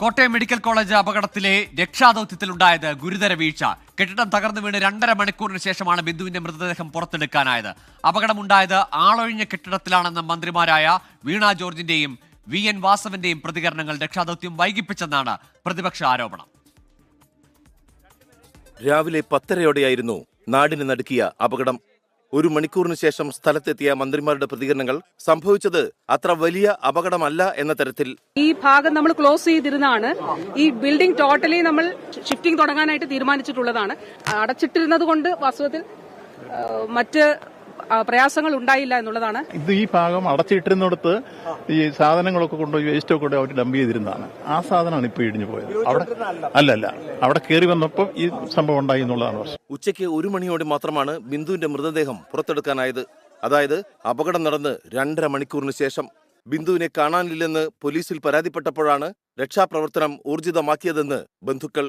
Kottayam medical college അപകടത്തിലെ രക്ഷാദൌത്യത്തിലുണ്ടായത് ഗുരുതര വീഴ്ച. കെട്ടിടം തകർന്നു വീണ് രണ്ടര മണിക്കൂറിന് ശേഷമാണ് ബിന്ദുവിന്റെ മൃതദേഹം പുറത്തെടുക്കാനായത്. അപകടമുണ്ടായത് ആളൊഴിഞ്ഞ കെട്ടിടത്തിലാണെന്ന മന്ത്രിമാരായ വീണ ജോർജിന്റെയും വി എൻ വാസവന്റെയും പ്രതികരണങ്ങൾ രക്ഷാദൌത്യം വൈകിപ്പിച്ചെന്നാണ് പ്രതിപക്ഷ ആരോപണം. രാവിലെ പത്തരയോടെയായിരുന്നു നാടിന് നടുക്കിയ അപകടം ഒരു മണിക്കൂറിന് ശേഷം സ്ഥലത്തെത്തിയ മന്ത്രിമാരുടെ പ്രതികരണങ്ങൾ സംഭവിച്ചത് അത്ര വലിയ അപകടമല്ല എന്ന തരത്തിൽ. ഈ ഭാഗം നമ്മൾ ക്ലോസ് ചെയ്തിരുന്നാണ് ഈ ബിൽഡിംഗ് ടോട്ടലി നമ്മൾ ഷിഫ്റ്റിംഗ് തുടങ്ങാനായിട്ട് തീരുമാനിച്ചിട്ടുള്ളതാണ്. അടച്ചിട്ടിരുന്നത് കൊണ്ട് വാസ്തവത്തിൽ മറ്റ് പ്രയാസങ്ങൾ ഉണ്ടായില്ല എന്നുള്ളതാണ്. ഇത് ഈ ഭാഗം അടച്ചിട്ടിരുന്നിടത്ത് ഈ സാധനങ്ങളൊക്കെ കൊണ്ടുപോയി വേസ്റ്റൊക്കെ കൊണ്ട് അവർ ഡംപ് ചെയ്തിരുന്നതാണ്. ആ സാധനമാണ് ഇപ്പൊ ഇടിഞ്ഞു പോയത്. അവിടെ അല്ല അല്ല. അവിടെ കയറി വന്നപ്പോൾ ഈ സംഭവം ഉണ്ടായി എന്നുള്ളതാണ് പ്രശ്നം. ഉച്ചയ്ക്ക് ഒരു മണിയോടെ മാത്രമാണ് ബിന്ദുവിന്റെ മൃതദേഹം പുറത്തെടുക്കാനായത്. അതായത് അപകടം നടന്ന് രണ്ടര മണിക്കൂറിന് ശേഷം. ബിന്ദുവിനെ കാണാനില്ലെന്ന് പോലീസിൽ പരാതിപ്പെട്ടപ്പോഴാണ് രക്ഷാപ്രവർത്തനം ഊർജിതമാക്കിയതെന്ന് ബന്ധുക്കൾ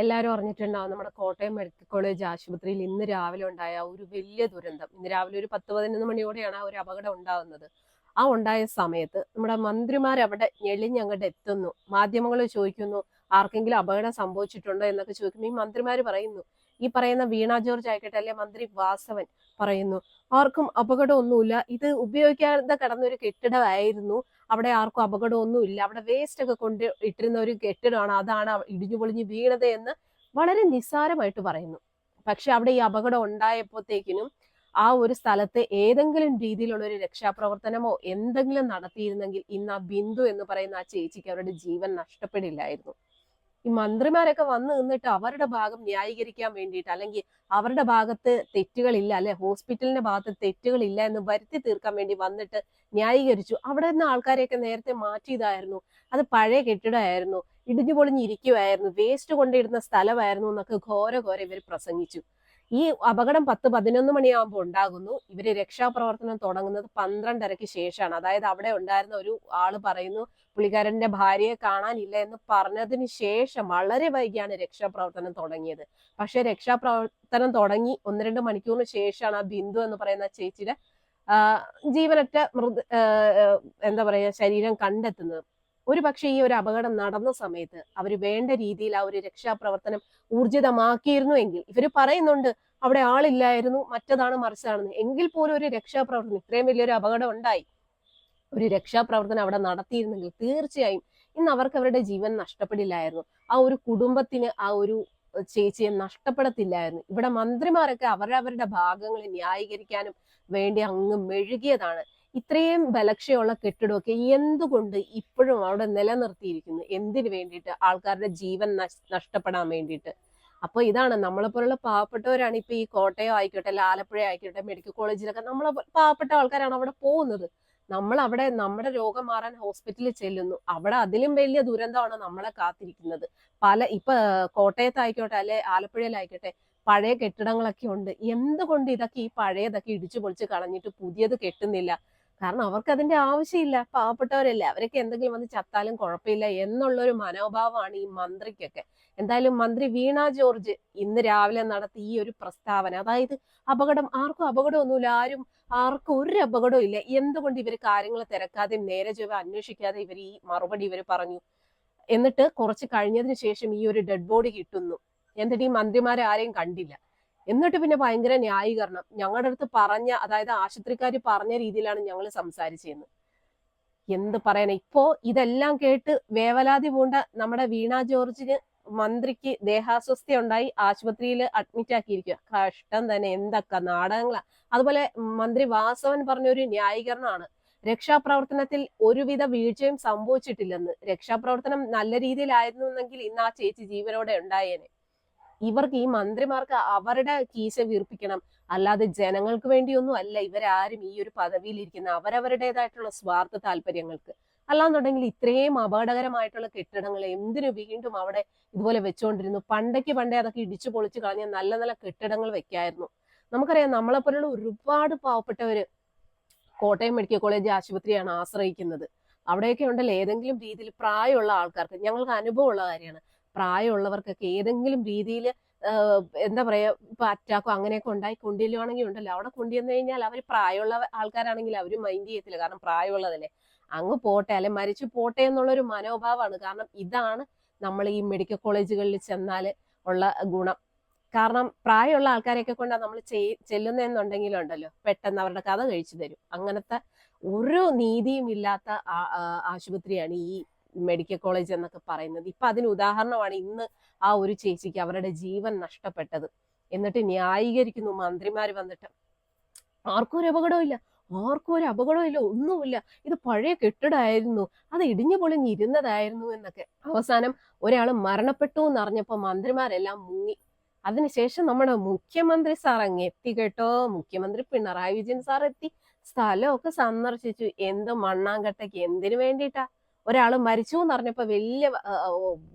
എല്ലാവരും അറിഞ്ഞിട്ടുണ്ടാവും നമ്മുടെ കോട്ടയം മെഡിക്കൽ കോളേജ് ആശുപത്രിയിൽ ഇന്ന് രാവിലെ ഉണ്ടായ ഒരു വലിയ ദുരന്തം. ഇന്ന് രാവിലെ ഒരു പത്ത് പതിനൊന്ന് മണിയോടെയാണ് ആ ഒരു അപകടം ഉണ്ടാകുന്നത് ആ ഉണ്ടായ സമയത്ത് നമ്മുടെ മന്ത്രിമാർ അവിടെ ഞെളിഞ്ഞങ്ങോട്ട് എത്തുന്നു. മാധ്യമങ്ങൾ ചോദിക്കുന്നു ആർക്കെങ്കിലും അപകടം സംഭവിച്ചിട്ടുണ്ടോ എന്നൊക്കെ ചോദിക്കുമ്പോൾ ഈ മന്ത്രിമാർ പറയുന്നു ഈ പറയുന്ന വീണ ജോർജ് ആയിക്കോട്ടെ അല്ലെ മന്ത്രി വാസവൻ പറയുന്നു. ആർക്കും അപകടമൊന്നുമില്ല. ഇത് ഉപയോഗിക്കാതെ കിടന്ന ഒരു കെട്ടിടമായിരുന്നു. അവിടെ ആർക്കും അപകടമൊന്നുമില്ല. അവിടെ വേസ്റ്റ് ഒക്കെ കൊണ്ട് ഇട്ടിരുന്ന ഒരു കെട്ടിടമാണ്. അതാണ് ഇടിഞ്ഞു പൊളിഞ്ഞു വീണത് എന്ന് വളരെ നിസ്സാരമായിട്ട് പറയുന്നു. പക്ഷെ അവിടെ ഈ അപകടം ഉണ്ടായപ്പോഴത്തേക്കിനും ആ ഒരു സ്ഥലത്ത് ഏതെങ്കിലും രീതിയിലുള്ള ഒരു രക്ഷാപ്രവർത്തനമോ എന്തെങ്കിലും നടത്തിയിരുന്നെങ്കിൽ ഇന്ന് ആ ബിന്ദു എന്ന് പറയുന്ന ആ ചേച്ചിക്ക് അവരുടെ ജീവൻ നഷ്ടപ്പെടില്ലായിരുന്നു. ഈ മന്ത്രിമാരൊക്കെ വന്ന് നിന്നിട്ട് അവരുടെ ഭാഗം ന്യായീകരിക്കാൻ വേണ്ടിയിട്ട് അല്ലെങ്കിൽ അവരുടെ ഭാഗത്ത് തെറ്റുകളില്ല അല്ലെ? ഹോസ്പിറ്റലിന്റെ ഭാഗത്ത് തെറ്റുകളില്ല എന്ന് വരുത്തി തീർക്കാൻ വേണ്ടി വന്നിട്ട് ന്യായീകരിച്ചു. അവിടെ നിന്ന് ആൾക്കാരെയൊക്കെ നേരത്തെ മാറ്റിയതായിരുന്നു. അത് പഴയ കെട്ടിടമായിരുന്നു. ഇടിഞ്ഞു പൊളിഞ്ഞിരിക്കുമായിരുന്നു വേസ്റ്റ് കൊണ്ടിടുന്ന സ്ഥലമായിരുന്നു എന്നൊക്കെ ഘോര ഘോര ഇവർ പ്രസംഗിച്ചു. ഈ അപകടം പത്ത് പതിനൊന്ന് മണിയാകുമ്പോൾ ഉണ്ടാകുന്നു. ഇവർ രക്ഷാപ്രവർത്തനം തുടങ്ങുന്നത് പന്ത്രണ്ടരയ്ക്ക് ശേഷമാണ്. അതായത് അവിടെ ഉണ്ടായിരുന്ന ഒരു ആൾ പറയുന്നു പുള്ളിക്കാരന്റെ ഭാര്യയെ കാണാനില്ല എന്ന് പറഞ്ഞതിന് ശേഷം വളരെ വൈകിയാണ് രക്ഷാപ്രവർത്തനം തുടങ്ങിയത്. പക്ഷെ രക്ഷാപ്രവർത്തനം തുടങ്ങി ഒന്ന് രണ്ട് മണിക്കൂറിന് ശേഷമാണ് ആ ബിന്ദു എന്ന് പറയുന്ന ചേച്ചിയുടെ ജീവനറ്റ ആ, എന്താ പറയുക ശരീരം കണ്ടെത്തുന്നത്. ഒരു പക്ഷേ ഈ ഒരു അപകടം നടന്ന സമയത്ത് അവർ വേണ്ട രീതിയിൽ ആ ഒരു രക്ഷാപ്രവർത്തനം ഊർജിതമാക്കിയിരുന്നു എങ്കിൽ ഇവർ പറയുന്നുണ്ട് അവിടെ ആളില്ലായിരുന്നു മറ്റതാണ് മറിച്ചതാണെന്ന്. എങ്കിൽ പോലും ഒരു രക്ഷാപ്രവർത്തനം ഇത്രയും വലിയൊരു അപകടം ഉണ്ടായി. ഒരു രക്ഷാപ്രവർത്തനം അവിടെ നടത്തിയിരുന്നെങ്കിൽ തീർച്ചയായും ഇന്ന് അവർക്ക് അവരുടെ ജീവൻ നഷ്ടപ്പെടില്ലായിരുന്നു. ആ ഒരു കുടുംബത്തിന് ആ ഒരു ചേച്ചിയെ നഷ്ടപ്പെടത്തില്ലായിരുന്നു. ഇവിടെ മന്ത്രിമാരൊക്കെ അവരവരുടെ ഭാഗങ്ങളെ ന്യായീകരിക്കാനും വേണ്ടി അങ്ങ് മെഴുകിയതാണ്. ഇത്രയും ബലക്ഷയുള്ള കെട്ടിടമൊക്കെ എന്തുകൊണ്ട് ഇപ്പോഴും അവിടെ നിലനിർത്തിയിരിക്കുന്നു? എന്തിനു വേണ്ടിയിട്ട് ആൾക്കാരുടെ ജീവൻ നഷ്ടപ്പെടാൻ വേണ്ടിയിട്ട്? അപ്പൊ ഇതാണ് നമ്മളെപ്പോലുള്ള പാവപ്പെട്ടവരാണ് ഇപ്പൊ ഈ കോട്ടയം ആയിക്കോട്ടെ ആലപ്പുഴ ആയിക്കോട്ടെ മെഡിക്കൽ കോളേജിലൊക്കെ നമ്മളെ പാവപ്പെട്ട ആൾക്കാരാണ് അവിടെ പോകുന്നത്. നമ്മൾ അവിടെ നമ്മുടെ രോഗം മാറാൻ ഹോസ്പിറ്റലിൽ ചെല്ലുന്നു. അവിടെ അതിലും വലിയ ദുരന്തമാണ് നമ്മളെ കാത്തിരിക്കുന്നത്. പല ഇപ്പൊ കോട്ടയത്തായിക്കോട്ടെ അല്ലെ ആലപ്പുഴയിലായിക്കോട്ടെ പഴയ കെട്ടിടങ്ങളൊക്കെ ഉണ്ട്. എന്തുകൊണ്ട് ഇതൊക്കെ ഈ പഴയതൊക്കെ ഇടിച്ചു പൊളിച്ച് കളഞ്ഞിട്ട് പുതിയത് കെട്ടുന്നില്ല? കാരണം അവർക്ക് അതിന്റെ ആവശ്യമില്ല. പാവപ്പെട്ടവരല്ലേ അവരൊക്കെ എന്തെങ്കിലും വന്ന് ചത്താലും കുഴപ്പമില്ല എന്നുള്ളൊരു മനോഭാവമാണ് ഈ മന്ത്രിക്കൊക്കെ. എന്തായാലും മന്ത്രി വീണ ജോർജ് ഇന്ന് രാവിലെ നടത്തി ഈ ഒരു പ്രസ്താവന അതായത് അപകടം ആർക്കും അപകടമൊന്നുമില്ല ആരും ആർക്കും ഒരു അപകടവും ഇല്ല. എന്തുകൊണ്ട് ഇവർ കാര്യങ്ങൾ തിരക്കാതെ നേരെ ചൊവ്വ അന്വേഷിക്കാതെ ഇവർ ഈ മറുപടി ഇവർ പറഞ്ഞു? എന്നിട്ട് കുറച്ച് കഴിഞ്ഞതിന് ശേഷം ഈ ഒരു ഡെഡ് ബോഡി കിട്ടുന്നു. എന്നിട്ട് ഈ മന്ത്രിമാരെ ആരെയും കണ്ടില്ല. എന്നിട്ട് പിന്നെ ഭയങ്കര ന്യായീകരണം. ഞങ്ങളുടെ അടുത്ത് പറഞ്ഞ അതായത് ആശുപത്രിക്കാർ പറഞ്ഞ രീതിയിലാണ് ഞങ്ങൾ സംസാരിച്ചിരുന്നത് എന്ത് പറയണേ ഇപ്പോ ഇതെല്ലാം കേട്ട് വേവലാതി പൂണ്ട നമ്മുടെ വീണ ജോർജിന് മന്ത്രിക്ക് ദേഹാസ്വസ്ഥ ഉണ്ടായി ആശുപത്രിയിൽ അഡ്മിറ്റ് ആക്കിയിരിക്കുക കഷ്ടം തന്നെ എന്തൊക്കെ നാടകങ്ങളാ. അതുപോലെ മന്ത്രി വാസവൻ പറഞ്ഞ ഒരു ന്യായീകരണമാണ്. രക്ഷാപ്രവർത്തനത്തിൽ ഒരുവിധ വീഴ്ചയും സംഭവിച്ചിട്ടില്ലെന്ന്. രക്ഷാപ്രവർത്തനം നല്ല രീതിയിലായിരുന്നു എന്നെങ്കിൽ ഇന്ന് ആ ചേച്ചി ജീവനോടെ ഉണ്ടായേനെ. ഇവർക്ക് ഈ മന്ത്രിമാർക്ക് അവരുടെ കീശ വീർപ്പിക്കണം. അല്ലാതെ ജനങ്ങൾക്ക് വേണ്ടിയൊന്നും അല്ല ഇവരാരും ഈ ഒരു പദവിയിൽ ഇരിക്കുന്ന അവരവരുടേതായിട്ടുള്ള സ്വാർത്ഥ താല്പര്യങ്ങൾക്ക്. അല്ലാന്നുണ്ടെങ്കിൽ ഇത്രയും അപകടകരമായിട്ടുള്ള കെട്ടിടങ്ങൾ എന്തിനു വീണ്ടും അവിടെ ഇതുപോലെ വെച്ചുകൊണ്ടിരുന്നു പണ്ടേക്ക് പണ്ടേ അതൊക്കെ ഇടിച്ചു പൊളിച്ചു കളഞ്ഞ നല്ല നല്ല കെട്ടിടങ്ങൾ വെക്കായിരുന്നു. നമുക്കറിയാം നമ്മളെ പോലുള്ള ഒരുപാട് പാവപ്പെട്ടവര് കോട്ടയം മെഡിക്കൽ കോളേജ് ആശുപത്രിയാണ് ആശ്രയിക്കുന്നത്. അവിടെയൊക്കെ ഉണ്ടല്ലോ ഏതെങ്കിലും രീതിയിൽ പ്രായമുള്ള ആൾക്കാർക്ക്. ഞങ്ങൾക്ക് അനുഭവമുള്ള കാര്യമാണ്. പ്രായമുള്ളവർക്കൊക്കെ ഏതെങ്കിലും രീതിയിൽ എന്താ പറയാ ഇപ്പൊ അറ്റാക്കോ അങ്ങനെയൊക്കെ ഉണ്ടായി കൊണ്ടുവരികയാണെങ്കിൽ ഉണ്ടല്ലോ. അവിടെ കൊണ്ടുവന്നു കഴിഞ്ഞാൽ അവർ പ്രായമുള്ള ആൾക്കാരാണെങ്കിൽ അവർ മൈൻഡ് ചെയ്യത്തില്ല. കാരണം പ്രായമുള്ളതല്ലേ. അങ്ങ് പോട്ടെ അല്ലെ? മരിച്ചു പോട്ടെ എന്നുള്ളൊരു മനോഭാവമാണ്. കാരണം ഇതാണ് നമ്മൾ ഈ മെഡിക്കൽ കോളേജുകളിൽ ചെന്നാൽ ഉള്ള ഗുണം. കാരണം പ്രായമുള്ള ആൾക്കാരെയൊക്കെ കൊണ്ടാണ് നമ്മൾ ചെല്ലുന്നതെന്നുണ്ടെങ്കിലുണ്ടല്ലോ പെട്ടെന്ന് അവരുടെ കഥ കഴിച്ചു തരും. അങ്ങനത്തെ ഒരു നീതിയും ഇല്ലാത്ത ആശുപത്രിയാണ് ഈ മെഡിക്കൽ കോളേജ് എന്നൊക്കെ പറയുന്നത്. ഇപ്പൊ അതിന് ഉദാഹരണമാണ് ഇന്ന് ആ ഒരു ചേച്ചിക്ക് അവരുടെ ജീവൻ നഷ്ടപ്പെട്ടത്. എന്നിട്ട് ന്യായീകരിക്കുന്നു. മന്ത്രിമാർ വന്നിട്ട് ആർക്കും ഒരു അപകടമില്ല ആർക്കും ഒരു അപകടമില്ല ഒന്നുമില്ല. ഇത് പഴയ കെട്ടിടമായിരുന്നു അത് ഇടിഞ്ഞു പൊളിഞ്ഞിരുന്നതായിരുന്നു എന്നൊക്കെ. അവസാനം ഒരാൾ മരണപ്പെട്ടു എന്നറിഞ്ഞപ്പോ മന്ത്രിമാരെല്ലാം മുങ്ങി. അതിനുശേഷം നമ്മുടെ മുഖ്യമന്ത്രി സാർ അങ്ങ് എത്തി കേട്ടോ. മുഖ്യമന്ത്രി പിണറായി വിജയൻ സാർ എത്തി. സ്ഥലമൊക്കെ സന്ദർശിച്ചു. എന്ത് മണ്ണാങ്കട്ടയ്ക്ക് എന്തിനു വേണ്ടിയിട്ടാ? ഒരാൾ മരിച്ചു എന്ന് പറഞ്ഞപ്പോൾ വലിയ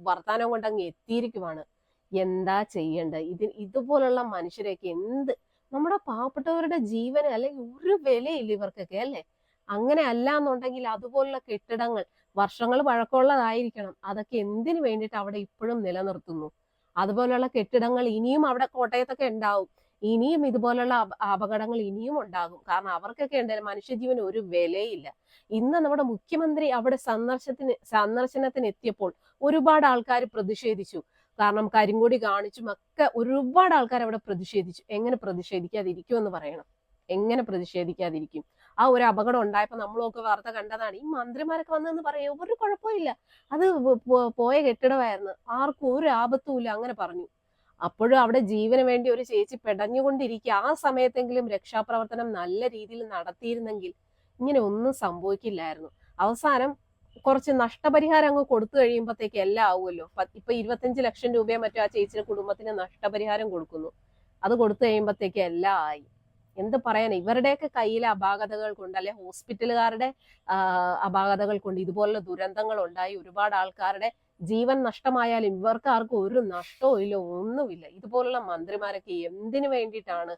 വർത്താനം കൊണ്ട് അങ്ങ് എത്തിയിരിക്കുവാണ്. എന്താ ചെയ്യേണ്ടത്? ഇത് ഇതുപോലുള്ള മനുഷ്യരെയൊക്കെ എന്ത്? നമ്മുടെ പാവപ്പെട്ടവരുടെ ജീവന് അല്ലെങ്കിൽ ഒരു വിലയില്ല ഇവർക്കൊക്കെ അല്ലേ? അങ്ങനെ അല്ല എന്നുണ്ടെങ്കിൽ അതുപോലുള്ള കെട്ടിടങ്ങൾ വർഷങ്ങൾ പഴക്കമുള്ളതായിരിക്കണം. അതൊക്കെ എന്തിനു വേണ്ടിയിട്ട് അവിടെ ഇപ്പോഴും നിലനിർത്തുന്നു? അതുപോലുള്ള കെട്ടിടങ്ങൾ ഇനിയും അവിടെ കോട്ടയത്തൊക്കെ ഉണ്ടാവും. ഇനിയും ഇതുപോലുള്ള അപകടങ്ങൾ ഇനിയും ഉണ്ടാകും. കാരണം അവർക്കൊക്കെ എന്തായാലും മനുഷ്യജീവന് ഒരു വിലയില്ല. ഇന്ന് നമ്മുടെ മുഖ്യമന്ത്രി അവിടെ സന്ദർശനത്തിന് സന്ദർശനത്തിന് എത്തിയപ്പോൾ ഒരുപാട് ആൾക്കാർ പ്രതിഷേധിച്ചു. കാരണം കരിങ്കൊടി കാണിച്ചും ഒക്കെ ഒരുപാട് ആൾക്കാർ അവിടെ പ്രതിഷേധിച്ചു. എങ്ങനെ പ്രതിഷേധിക്കാതിരിക്കും എന്ന് പറയണം. എങ്ങനെ പ്രതിഷേധിക്കാതിരിക്കും? ആ ഒരു അപകടം ഉണ്ടായപ്പോ നമ്മളൊക്കെ വാർത്ത കണ്ടതാണ്. ഈ മന്ത്രിമാരൊക്കെ വന്നെന്ന് പറയും. ഒരു കുഴപ്പമില്ല അത് പോയ കെട്ടിടമായിരുന്നു. ആർക്കും ഒരു ആപത്തുമില്ല. അങ്ങനെ പറഞ്ഞു. അപ്പോഴും അവിടെ ജീവന് വേണ്ടി ഒരു ചേച്ചി പെടഞ്ഞുകൊണ്ടിരിക്കുക. ആ സമയത്തെങ്കിലും രക്ഷാപ്രവർത്തനം നല്ല രീതിയിൽ നടത്തിയിരുന്നെങ്കിൽ ഇങ്ങനെ ഒന്നും സംഭവിക്കില്ലായിരുന്നു. അവസാനം കുറച്ച് നഷ്ടപരിഹാരം അങ്ങ് കൊടുത്തു കഴിയുമ്പോഴത്തേക്ക് എല്ലാം ആവുമല്ലോ. ഇപ്പൊ ഇരുപത്തഞ്ച് ലക്ഷം രൂപയോ മറ്റോ ആ ചേച്ചിയുടെ കുടുംബത്തിന് നഷ്ടപരിഹാരം കൊടുക്കുന്നു. അത് കൊടുത്തു കഴിയുമ്പോഴത്തേക്ക് എല്ലാം ആയി. എന്ത് പറയാൻ ഇവരുടെയൊക്കെ കയ്യിലെ അപാകതകൾ കൊണ്ട് അല്ലെ ഹോസ്പിറ്റലുകാരുടെ അപാകതകൾ കൊണ്ട് ഇതുപോലുള്ള ദുരന്തങ്ങൾ ഉണ്ടായി. ഒരുപാട് ആൾക്കാരുടെ ജീവൻ നഷ്ടമായാലും ഇവർക്ക് ആർക്കും ഒരു നഷ്ടവും ഇല്ല ഒന്നുമില്ല. ഇതുപോലുള്ള മന്ത്രിമാരൊക്കെ എന്തിനു വേണ്ടിയിട്ടാണ്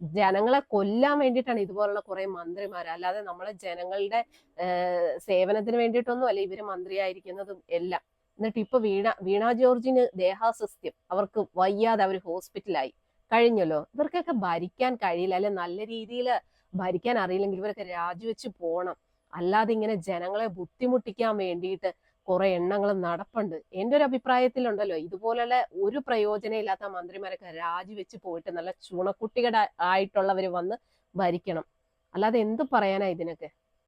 ജനങ്ങളെ കൊല്ലാൻ വേണ്ടിയിട്ടാണ് ഇതുപോലുള്ള കുറെ മന്ത്രിമാർ? അല്ലാതെ നമ്മളെ ജനങ്ങളുടെ സേവനത്തിന് വേണ്ടിയിട്ടൊന്നും അല്ല ഇവർ മന്ത്രിയായിരിക്കുന്നതും എല്ലാം. എന്നിട്ട് ഇപ്പൊ വീണ വീണ ജോർജിന് ദേഹാസ്വസ്ഥ്യം. അവർക്ക് വയ്യാതെ അവർ ഹോസ്പിറ്റലായി. കഴിഞ്ഞല്ലോ? ഇവർക്കൊക്കെ ഭരിക്കാൻ കഴിയില്ല. അല്ലെ നല്ല രീതിയിൽ ഭരിക്കാൻ അറിയില്ലെങ്കിൽ ഇവരൊക്കെ രാജിവെച്ച് പോണം. അല്ലാതെ ഇങ്ങനെ ജനങ്ങളെ ബുദ്ധിമുട്ടിക്കാൻ വേണ്ടിയിട്ട് കുറെ എണ്ണങ്ങൾ നടപ്പുണ്ട്. എന്റെ ഒരു അഭിപ്രായത്തിലുണ്ടല്ലോ ഇതുപോലുള്ള ഒരു പ്രയോജനമില്ലാത്ത മന്ത്രിമാരൊക്കെ രാജിവെച്ച് പോയിട്ട് നല്ല ചുണക്കുട്ടികളുടെ ആയിട്ടുള്ളവർ വന്ന് ഭരിക്കണം. അല്ലാതെ എന്ത് പറയാനാ ഇതിനൊക്കെ?